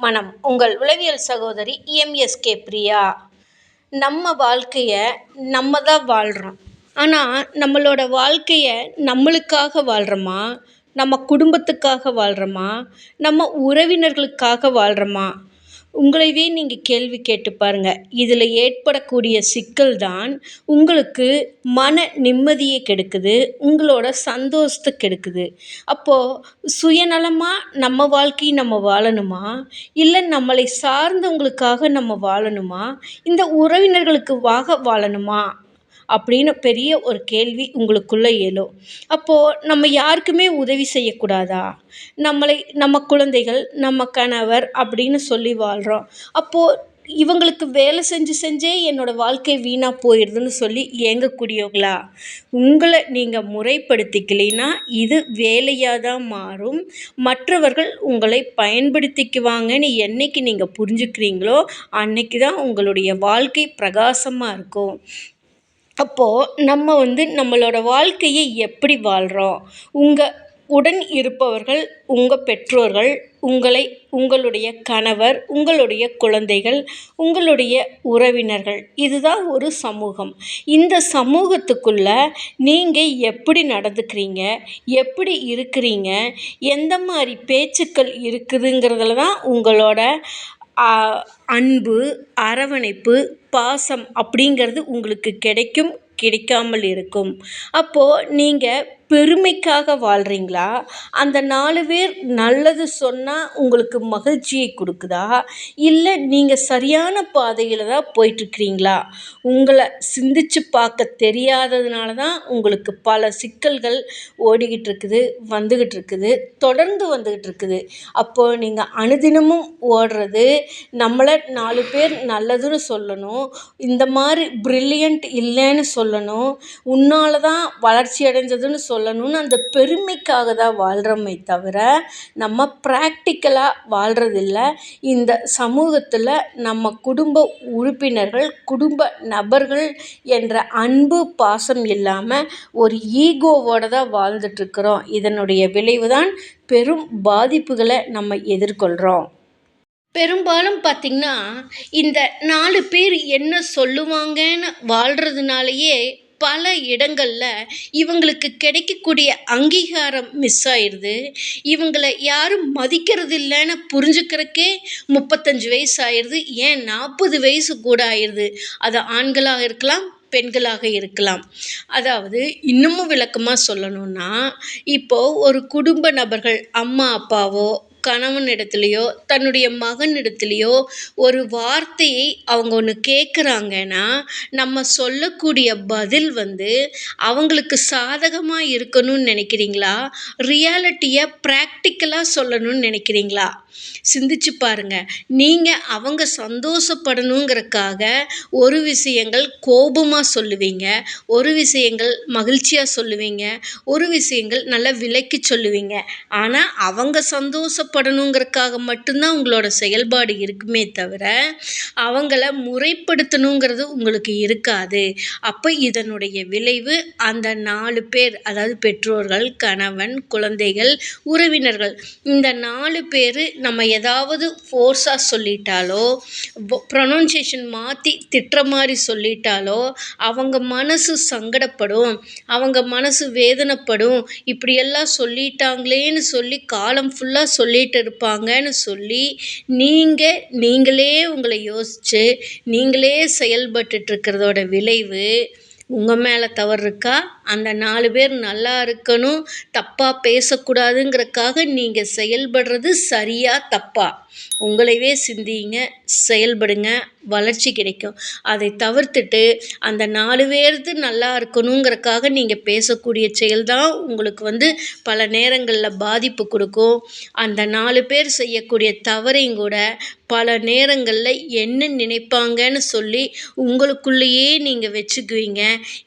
மனம். உங்கள் உளவியல் சகோதரி எம்எஸ்கே பிரியா. நம்ம வாழ்க்கையை நம்ம தான் வாழ்கிறோம் ஆனால் நம்மளோட வாழ்க்கையை நம்மளுக்காக வாழ்கிறோமா நம்ம குடும்பத்துக்காக வாழ்கிறோமா நம்ம உறவினர்களுக்காக வாழ்கிறோமா உங்களையே நீங்கள் கேள்வி கேட்டு பாருங்கள் இதில் ஏற்படக்கூடிய சிக்கல் தான் உங்களுக்கு மன நிம்மதியை கெடுக்குது உங்களோட சந்தோஷத்தை கெடுக்குது. அப்போது சுயநலமாக நம்ம வாழ்க்கையை நம்ம வாழணுமா? இல்லை நம்மளை சார்ந்தவங்களுக்காக நம்ம வாழணுமா? இந்த உறவினர்களுக்காக வாழணுமா? அப்படின்னு பெரிய ஒரு கேள்வி உங்களுக்குள்ளே எழும். அப்போது நம்ம யாருக்குமே உதவி செய்யக்கூடாதா? நம்மளை நம்ம குழந்தைகள் நம்ம கணவர் அப்படின்னு சொல்லி வாழ்கிறோம் அப்போது இவங்களுக்கு வேலை செஞ்சு செஞ்சே என்னோடய வாழ்க்கை வீணாக போயிடுதுன்னு சொல்லி ஏங்கக்கூடியவங்களா? உங்களை நீங்கள் முறைப்படுத்திக்கலைன்னா இது வேலையாக தான் மாறும். மற்றவர்கள் உங்களை பயன்படுத்திக்குவாங்கன்னு என்றைக்கு நீங்கள் புரிஞ்சுக்கிறீங்களோ அன்னைக்கு தான் உங்களுடைய வாழ்க்கை பிரகாசமாக இருக்கும். அப்போது நம்ம வந்து நம்மளோட வாழ்க்கையை எப்படி வாழ்கிறோம் உங்கள் உடன் இருப்பவர்கள் உங்கள் பெற்றோர்கள் உங்களை உங்களுடைய கணவர் உங்களுடைய குழந்தைகள் உங்களுடைய உறவினர்கள் இதுதான் ஒரு சமூகம். இந்த சமூகத்துக்குள்ளே நீங்கள் எப்படி நடந்துக்கிறீங்க? எப்படி இருக்கிறீங்க? எந்த மாதிரி பேச்சுக்கள் இருக்குதுங்கிறதுல தான் உங்களோட அன்பு அரவணைப்பு பாசம் அப்படிங்கிறது உங்களுக்கு கிடைக்கும் கிடைக்காமல் இருக்கும். அப்போது நீங்கள் பெருமைக்காக வாழ்கிறீங்களா அந்த நாலு பேர் நல்லது சொன்னால் உங்களுக்கு மகிழ்ச்சியை கொடுக்குதா? இல்லை நீங்கள் சரியான பாதையில் தான் போயிட்டுருக்கிறீங்களா? உங்களை சிந்திச்சு பார்க்க தெரியாததுனால தான் உங்களுக்கு பல சிக்கல்கள் ஓடிக்கிட்டு இருக்குது வந்துக்கிட்டு இருக்குது தொடர்ந்து வந்துக்கிட்டு இருக்குது அப்போது நீங்கள் அனுதினமும் ஓடுறது நம்மளை நாலு பேர் நல்லதுன்னு சொல்லணும். இந்த மாதிரி ப்ரில்லியண்ட் இல்லைன்னு சொல்லணும். உன்னால் தான் வளர்ச்சி அடைஞ்சதுன்னு சொல்லணும்னு அந்த பெருமைக்காக தான் வாழ்கிறோமே தவிர நம்ம ப்ராக்டிக்கலாக வாழ்கிறதில்ல இந்த சமூகத்தில் நம்ம குடும்ப உறுப்பினர்கள் குடும்ப நபர்கள் என்ற அன்பு பாசம் இல்லாமல் ஒரு ஈகோவோடு தான் வாழ்ந்துட்டுருக்குறோம் இதனுடைய விளைவு தான் பெரும் பாதிப்புகளை நம்ம எதிர்கொள்கிறோம் பெரும்பாலும் பார்த்திங்கன்னா இந்த நாலு பேர் என்ன சொல்லுவாங்கன்னு வாழ்கிறதுனாலயே பல இடங்களில் இவங்களுக்கு கிடைக்கக்கூடிய அங்கீகாரம் மிஸ் ஆயிடுது இவங்களை யாரும் மதிக்கிறது இல்லைன்னு புரிஞ்சுக்கிறக்கே முப்பத்தஞ்சு வயசு ஆயிடுது ஏன் நாற்பது வயசு கூட ஆயிடுது அது ஆண்களாக இருக்கலாம் பெண்களாக இருக்கலாம். அதாவது இன்னமும் விளக்கமாக சொல்லணும்னா இப்போது ஒரு குடும்ப நபர்கள் அம்மா அப்பாவோ கணவனிடத்துலையோ தன்னுடைய மகனிடத்துலையோ ஒரு வார்த்தையை அவங்க ஒன்று கேட்குறாங்கன்னா நம்ம சொல்லக்கூடிய பதில் வந்து அவங்களுக்கு சாதகமாக இருக்கணும்னு நினைக்கிறீங்களா? ரியாலிட்டியை ப்ராக்டிக்கலாக சொல்லணும்னு நினைக்கிறீங்களா? சிந்திச்சு பாருங்க. நீங்கள் அவங்க சந்தோஷப்படணுங்கிறக்காக ஒரு விஷயங்கள் கோபமாக சொல்லுவீங்க ஒரு விஷயங்கள் மகிழ்ச்சியாக சொல்லுவீங்க ஒரு விஷயங்கள் நல்லா விலக்கி சொல்லுவீங்க. ஆனால் அவங்க சந்தோஷப்படணுங்கிறக்காக மட்டும்தான் உங்களோட செயல்பாடு இருக்குமே தவிர அவங்கள முறைப்படுத்தணுங்கிறது உங்களுக்கு இருக்காது. அப்போ இதனுடைய விளைவு அந்த நாலு பேர் அதாவது பெற்றோர்கள் கணவன் குழந்தைகள் உறவினர்கள் இந்த நாலு பேர் நம்ம ஏதாவது ஃபோர்ஸாக சொல்லிட்டாலோ ப்ரொனவுன்சியேஷன் மாற்றி திட்டுற மாதிரி சொல்லிட்டாலோ அவங்க மனசு சங்கடப்படும் அவங்க மனசு வேதனைப்படும் இப்படியெல்லாம் சொல்லிட்டாங்களேன்னு சொல்லி காலம் ஃபுல்லாக சொல்லி சொல்லிட்டு இருப்பாங்கன்னு சொல்லி நீங்கள் நீங்களே உங்களை யோசித்து நீங்களே செயல்பட்டுட்ருக்கிறதோட விளைவு உங்கள் மேலே தவறு இருக்கா அந்த நாலு பேர் நல்லா இருக்கணும் தப்பாக பேசக்கூடாதுங்கிறக்காக நீங்கள் செயல்படுறது சரியாக தப்பா? உங்களையே சிந்திங்க செயல்படுங்க. வளர்ச்சி கிடைக்கும். அதை தவிர்த்துட்டு அந்த நாலு பேர்து நல்லா இருக்கணுங்கிறக்காக நீங்கள் பேசக்கூடிய செயல் தான் உங்களுக்கு வந்து பல நேரங்களில் பாதிப்பு கொடுக்கும். அந்த நாலு பேர் செய்யக்கூடிய தவறையும் கூட பல நேரங்களில் என்ன நினைப்பாங்கன்னு சொல்லி உங்களுக்குள்ளேயே நீங்கள் வச்சுக்குவீங்க.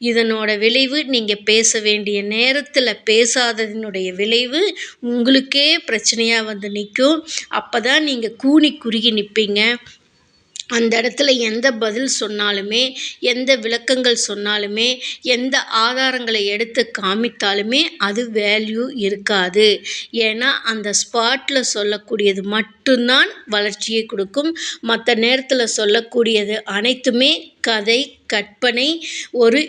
இதனோட விளைவு நீங்கள் பேச வேண்டிய நேரத்தில் பேசாததினுடைய விளைவு உங்களுக்கே பிரச்சனையாக வந்து நிற்கும். அப்போ தான் நீங்கள் கூனி குறுகி நிற்பீங்க அந்த இடத்துல எந்த பதில் சொன்னாலுமே எந்த விளக்கங்கள் சொன்னாலுமே எந்த ஆதாரங்களை எடுத்து காமித்தாலுமே அது வேல்யூ இருக்காது. ஏன்னா அந்த ஸ்பாட்டில் சொல்லக்கூடியது மட்டும்தான் வளர்ச்சியை கொடுக்கும். மற்ற நேரத்தில் சொல்லக்கூடியது அனைத்துமே கதை கற்பனை ஒரு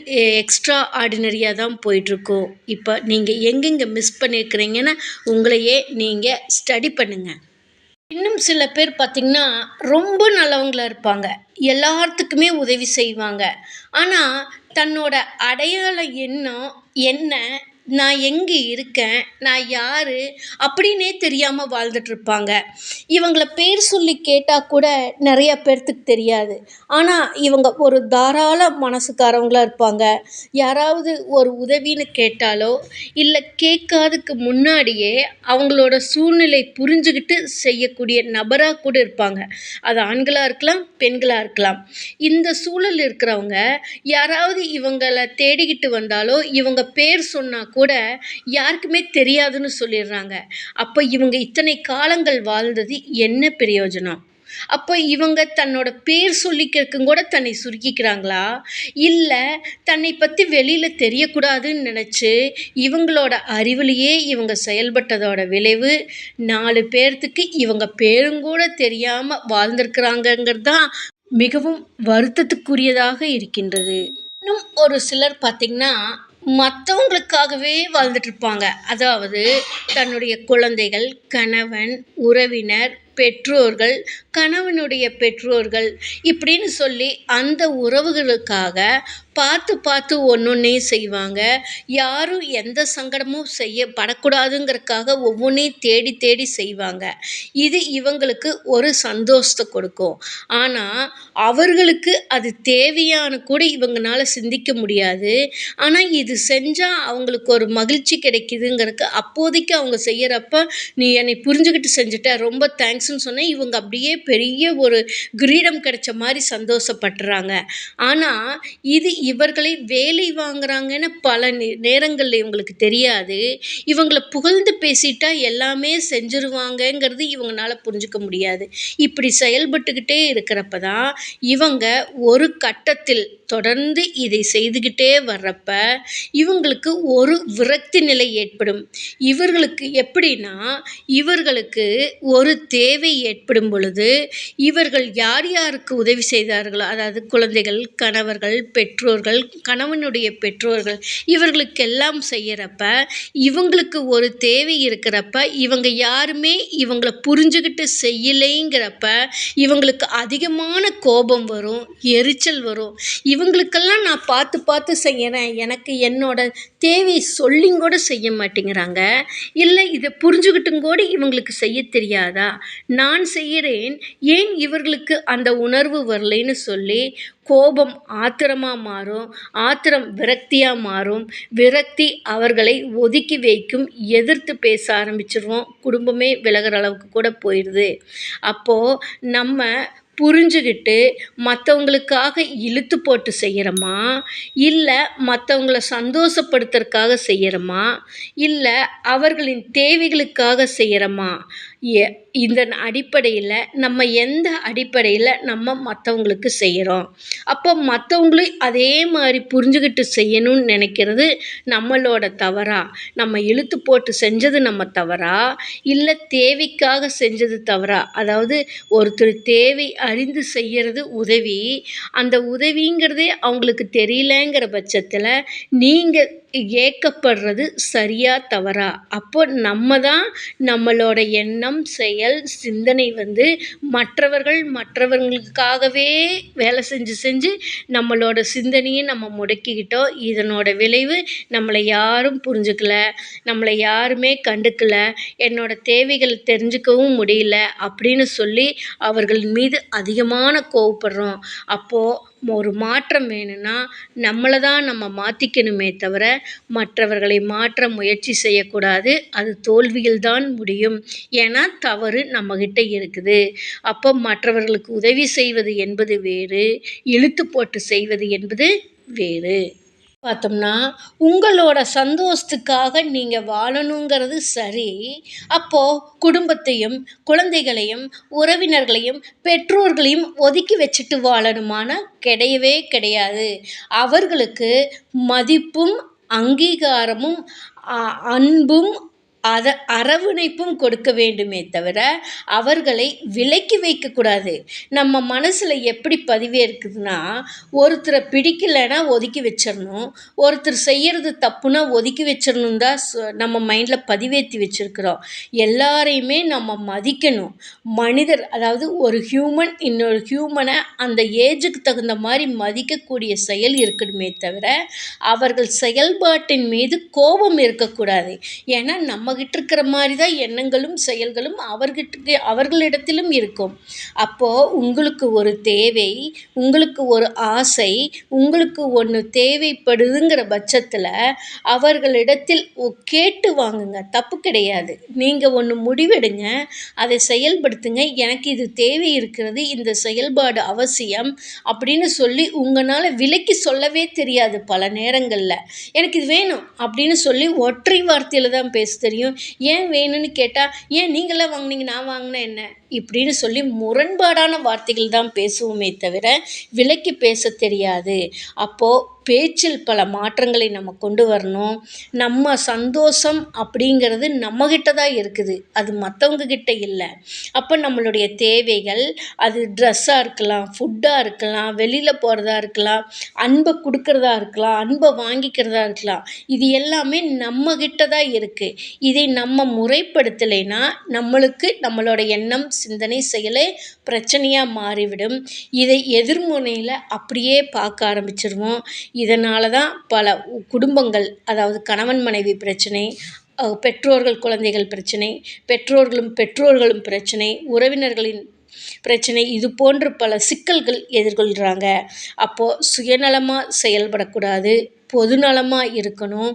எக்ஸ்ட்ரா ஆர்டினரியாக தான் போயிட்டுருக்கும். இப்போ நீங்கள் எங்கெங்கே மிஸ் பண்ணியிருக்கிறீங்கன்னு உங்களையே நீங்கள் ஸ்டடி பண்ணுங்கள் இன்னும் சில பேர் பார்த்திங்கன்னா ரொம்ப நல்லவங்களாக இருப்பாங்க. எல்லாத்துக்குமே உதவி செய்வாங்க. ஆனால் தன்னோட அடையாளம் எண்ணம் என்ன? நான் எங்கே இருக்கேன் நான் யார் அப்படின்னே தெரியாமல் வாழ்ந்துட்டுருப்பாங்க இவங்கள பேர் சொல்லி கேட்டால் கூட நிறையா பேர்த்துக்கு தெரியாது. ஆனால் இவங்க ஒரு தாராள மனசுக்காரவங்களா இருப்பாங்க. யாராவது ஒரு உதவின்னு கேட்டாலோ இல்லை கேட்காதுக்கு முன்னாடியே அவங்களோட சூழ்நிலை புரிஞ்சுக்கிட்டு செய்யக்கூடிய நபராக கூட இருப்பாங்க. அது ஆண்களாக இருக்கலாம் பெண்களாக இருக்கலாம். இந்த சூழல் இருக்கிறவங்க யாராவது இவங்களை தேடிக்கிட்டு வந்தாலோ இவங்க பேர் சொன்னால் கூட யாருக்குமே தெரியாதுன்னு சொல்லிடுறாங்க. அப்போ இவங்க இத்தனை காலங்கள் வாழ்ந்தது என்ன பிரயோஜனம்? அப்போ இவங்க தன்னோட பேர் சொல்லிக்கிறதுக்கும் கூட தன்னை சுருக்கிக்கிறாங்களா? இல்லை தன்னை பற்றி வெளியில் தெரியக்கூடாதுன்னு நினச்சி இவங்களோட அறிவிலேயே இவங்க செயல்பட்டதோட விளைவு நாலு பேர்த்துக்கு இவங்க பேருங்கூட தெரியாமல் வாழ்ந்திருக்கிறாங்கங்கிறது தான் மிகவும் வருத்தத்துக்குரியதாக இருக்கின்றது. இன்னும் ஒரு சிலர் பார்த்திங்கன்னா மற்றவங்களுக்காகவே வாழ்ந்துட்டுருப்பாங்க. அதாவது தன்னுடைய குழந்தைகள் கணவன் உறவினர் பெற்றோர்கள் கணவனுடைய பெற்றோர்கள் இப்படின்னு சொல்லி அந்த உறவுகளுக்காக பார்த்து பார்த்து ஒன்றொன்னையும் செய்வாங்க. யாரும் எந்த சங்கடமும் செய்ய படக்கூடாதுங்கிறதுக்காக ஒவ்வொன்றையும் தேடி தேடி செய்வாங்க. இது இவங்களுக்கு ஒரு சந்தோஷத்தை கொடுக்கும். ஆனால் அவர்களுக்கு அது தேவையான கூட இவங்கனால சிந்திக்க முடியாது. ஆனால் இது செஞ்சால் அவங்களுக்கு ஒரு மகிழ்ச்சி கிடைக்குதுங்கிறதுக்கு அப்போதைக்கு அவங்க செய்கிறப்ப நீ என்னை புரிஞ்சுக்கிட்டு செஞ்சுட்ட ரொம்ப தேங்க்ஸ்னு சொன்னால் இவங்க அப்படியே பெரிய ஒரு கிரீடம் கிடைச்ச மாதிரி சந்தோஷப்படுறாங்க ஆனால் இது இவர்களை வேலை வாங்குறாங்கன்னு பல நே நேரங்களில் இவங்களுக்கு தெரியாது. இவங்களை புகழ்ந்து பேசிட்டா எல்லாமே செஞ்சுருவாங்கங்கிறது இவங்களால புரிஞ்சுக்க முடியாது. இப்படி செயல்பட்டுக்கிட்டே இருக்கிறப்ப தான் இவங்க ஒரு கட்டத்தில் தொடர்ந்து இதை செய்துக்கிட்டே வர்றப்ப இவங்களுக்கு ஒரு விரக்தி நிலை ஏற்படும். இவர்களுக்கு எப்படின்னா இவர்களுக்கு ஒரு தேவை ஏற்படும் பொழுது இவர்கள் யார் யாருக்கு உதவி செய்தார்களோ அதாவது குழந்தைகள் கணவர்கள் பெற்றோர் பெற்றோர்கள் கணவனுடைய பெற்றோர்கள் இவர்களுக்கெல்லாம் செய்கிறப்ப இவங்களுக்கு ஒரு தேவை இருக்கிறப்ப இவங்க யாருமே இவங்களை புரிஞ்சுக்கிட்டு செய்யலைங்கிறப்ப இவங்களுக்கு அதிகமான கோபம் வரும் எரிச்சல் வரும். இவங்களுக்கெல்லாம் நான் பார்த்து பார்த்து செய்கிறேன் எனக்கு என்னோட தேவை சொல்லியும் கூட செய்ய மாட்டேங்கிறாங்க. இல்லை இதை புரிஞ்சுக்கிட்டும் கூட இவங்களுக்கு செய்ய தெரியாதா? நான் செய்கிறேன். ஏன் இவர்களுக்கு அந்த உணர்வு வரலைன்னு சொல்லி கோபம் ஆத்திரமாக மாறும் ஆத்திரம் விரக்தியாக மாறும். விரக்தி அவர்களை ஒதுக்கி வைக்கும் எதிர்த்து பேச ஆரம்பிச்சிருவோம். குடும்பமே விலகிற அளவுக்கு கூட போயிடுது. அப்போது நம்ம புரிஞ்சுக்கிட்டு மற்றவங்களுக்காக இழுத்து போட்டு செய்கிறோமா இல்லை மற்றவங்கள சந்தோஷப்படுத்துறதுக்காக செய்கிறோமா இல்லை அவர்களின் தேவைகளுக்காக செய்கிறோமா எ இதன் அடிப்படையில் நம்ம எந்த அடிப்படையில் நம்ம மற்றவங்களுக்கு செய்கிறோம் அப்போ மற்றவங்களையும் அதே மாதிரி புரிஞ்சுக்கிட்டு செய்யணும்னு நினைக்கிறது நம்மளோட தவறா? நம்ம இழுத்து போட்டு செஞ்சது நம்ம தவறா? இல்லை தேவைக்காக செஞ்சது தவறா? அதாவது ஒருத்தர் தேவை அறிந்து செய்கிறது உதவி. அந்த உதவிங்கிறதே அவங்களுக்கு தெரியலங்கிற பட்சத்தில் நீங்கள் ஏக்கப்படுறது சரியா தவறா? அப்போ நம்ம தான் நம்மளோட எண்ணம் செயல் சிந்தனை வந்து மற்றவர்கள் மற்றவங்களுக்காகவே வேலை செஞ்சு செஞ்சு நம்மளோட சிந்தனையை நம்ம முடக்கிக்கிட்டோம் இதனோட விளைவு நம்மளை யாரும் புரிஞ்சுக்கல நம்மளை யாருமே கண்டுக்கல என்னோட தேவைகள் தெரிஞ்சுக்கவும் முடியல அப்படின்னு சொல்லி அவர்கள் மீது அதிகமான கோவப்படுறோம். அப்போது ஒரு மாற்றம் வேணும்னா நம்மளை தான் நம்ம மாற்றிக்கணுமே தவிர மற்றவர்களை மாற்ற முயற்சி செய்யக்கூடாது. அது தோல்வியில் தான் முடியும். ஏன்னா தவறு நம்மக்கிட்ட இருக்குது. அப்போ மற்றவர்களுக்கு உதவி செய்வது என்பது வேறு இழுத்து போட்டு செய்வது என்பது வேறு. பார்த்தோம்னா உங்களோட சந்தோஷத்துக்காக நீங்கள் வாழணுங்கிறது சரி. அப்போது குடும்பத்தையும் குழந்தைகளையும் உறவினர்களையும் பெற்றோர்களையும் ஒதுக்கி வச்சுட்டு வாழணுமானா கிடையவே கிடையாது. அவர்களுக்கு மதிப்பும் அங்கீகாரமும் அன்பும் அத அரவணைப்பும் கொடுக்க வேண்டுமே தவிர அவர்களை விலக்கி வைக்கக்கூடாது நம்ம மனசில் எப்படி பதிவேற்குதுன்னா ஒருத்தரை பிடிக்கலைன்னா ஒதுக்கி வச்சிடணும் ஒருத்தர் செய்கிறது தப்புனா ஒதுக்கி வச்சிடணும் தான் நம்ம மைண்டில் பதிவேற்றி வச்சுருக்கிறோம். எல்லாரையுமே நம்ம மதிக்கணும். மனிதர் அதாவது ஒரு ஹியூமன் இன்னொரு ஹியூமனை அந்த ஏஜுக்கு தகுந்த மாதிரி மதிக்கக்கூடிய செயல் இருக்கணுமே தவிர அவர்கள் செயல்பாட்டின் மீது கோபம் இருக்கக்கூடாது. ஏன்னா நம்ம நம்மகிட்ட இருக்கிற மாதிரி தான் எண்ணங்களும் செயல்களும் அவர்கிட்ட அவர்களிடத்திலும் இருக்கும். அப்போது உங்களுக்கு ஒரு தேவை உங்களுக்கு ஒரு ஆசை உங்களுக்கு ஒன்று தேவைப்படுதுங்கிற பட்சத்தில் அவர்களிடத்தில் கேட்டு வாங்குங்க. தப்பு கிடையாது. நீங்கள் ஒன்று முடிவெடுங்க அதை செயல்படுத்துங்க. எனக்கு இது தேவை இருக்கிறது இந்த செயல்பாடு அவசியம் அப்படின்னு சொல்லி உங்களால் விலைக்கு சொல்லவே தெரியாது பல நேரங்களில். எனக்கு இது வேணும் அப்படின்னு சொல்லி ஒற்றை வார்த்தையில் தான் பேச தெரியும். முடியும்? ஏன் வேணும்னு கேட்டால் ஏன் நீங்களாம் வாங்குனீங்க? நான் வாங்கினா என்ன? இப்படின்னு சொல்லி முரண்பாடான வார்த்தைகள் தான் பேசுவோமே தவிர விலைக்கு பேச தெரியாது. அப்போது பேச்சில் பல மாற்றங்களை நம்ம கொண்டு வரணும். நம்ம சந்தோஷம் அப்படிங்கிறது நம்மக்கிட்ட தான் இருக்குது. அது மற்றவங்க கிட்ட இல்லை. அப்போ நம்மளுடைய தேவைகள் அது ட்ரெஸ்ஸாக இருக்கலாம் ஃபுட்டாக இருக்கலாம் வெளியில் போகிறதா இருக்கலாம் அன்பை கொடுக்குறதா இருக்கலாம் அன்பை வாங்கிக்கிறதா இருக்கலாம் இது எல்லாமே நம்மக்கிட்ட தான் இருக்குது இதை நம்ம முறைப்படுத்தலைன்னா நம்மளுக்கு நம்மளோட எண்ணம் சிந்தனை செயலே பிரச்சனையாக மாறிவிடும். இதை எதிர்முனையில் அப்படியே பார்க்க ஆரம்பிச்சிருவோம். இதனால தான் பல குடும்பங்கள் அதாவது கணவன் மனைவி பிரச்சனை பெற்றோர்கள் குழந்தைகள் பிரச்சனை பெற்றோர்களும் பெற்றோர்களும் பிரச்சனை உறவினர்களின் பிரச்சனை இது போன்று பல சிக்கல்கள் எதிர்கொள்கிறாங்க அப்போது சுயநலமாக செயல்படக்கூடாது. பொதுநலமாக இருக்கணும்.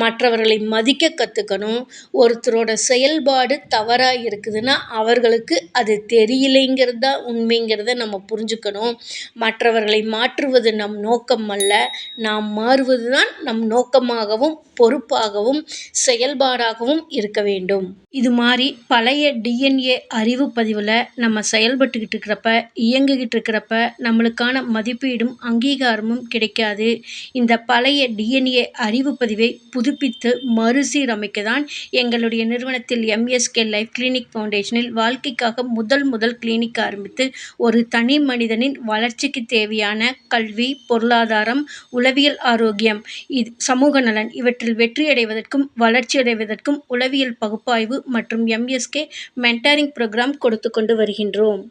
மற்றவர்களை மதிக்க கற்றுக்கணும் ஒருத்தரோட செயல்பாடு தவறாக இருக்குதுன்னா அவர்களுக்கு அது தெரியலைங்கிறது தான் உண்மைங்கிறத நம்ம புரிஞ்சுக்கணும். மற்றவர்களை மாற்றுவது நம் நோக்கம் அல்ல. நாம் மாறுவது தான் நம் நோக்கமாகவும் பொறுப்பாகவும் செயல்பாடாகவும் இருக்க வேண்டும். இது மாதிரி பழைய டிஎன்ஏ அறிவு பதிவில் நம்ம செயல்பட்டுக்கிட்டு இருக்கிறப்ப இயங்கிக்கிட்டு இருக்கிறப்ப நம்மளுக்கான மதிப்பீடும் அங்கீகாரமும் கிடைக்காது. இந்த ப பழைய டிஎன்ஏ அறிவு பதிவை புதுப்பித்து மறுசீரமைக்க தான் எங்களுடைய நிறுவனத்தில் எம்எஸ்கே லைஃப் கிளினிக் ஃபவுண்டேஷனில் வாழ்க்கைக்காக முதல் முதல் கிளினிக் ஆரம்பித்து ஒரு தனி மனிதனின் வளர்ச்சிக்கு தேவையான கல்வி பொருளாதாரம் உளவியல் ஆரோக்கியம் இது சமூக நலன் இவற்றில் வெற்றியடைவதற்கும் வளர்ச்சியடைவதற்கும் உளவியல் பகுப்பாய்வு மற்றும் எம்எஸ்கே மென்டாரிங் ப்ரோக்ராம் கொடுத்து கொண்டு வருகின்றோம்.